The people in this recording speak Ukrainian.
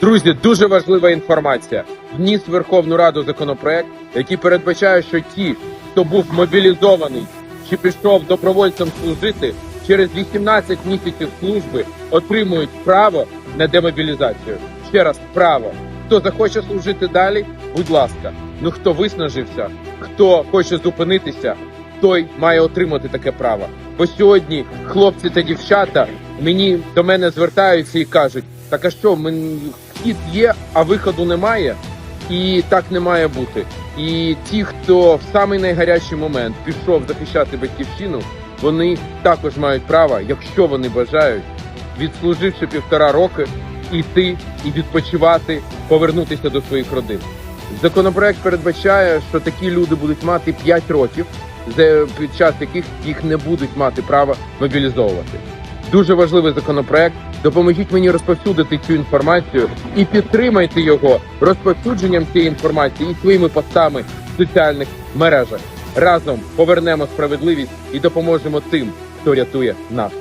Друзі, дуже важлива інформація. Вніс Верховну Раду законопроект, який передбачає, що ті, хто був мобілізований чи пішов добровольцем служити, через 18 місяців служби отримують право на демобілізацію. Ще раз право. Хто захоче служити далі, будь ласка. Ну хто виснажився, хто хоче зупинитися, той має отримати таке право. Бо сьогодні хлопці та дівчата мені до мене звертаються і кажуть: так а що, мен- вхід є, а виходу немає, і так не має бути. І ті, хто в самий найгарячий момент пішов захищати батьківщину, вони також мають право, якщо вони бажають, відслуживши півтора роки, іти і відпочивати, повернутися до своїх родин. Законопроект передбачає, що такі люди будуть мати 5 років, під час яких їх не будуть мати права мобілізовувати. Дуже важливий законопроект. Допоможіть мені розповсюдити цю інформацію і підтримайте його розповсюдженням цієї інформації і своїми постами в соціальних мережах. Разом повернемо справедливість і допоможемо тим, хто рятує нас.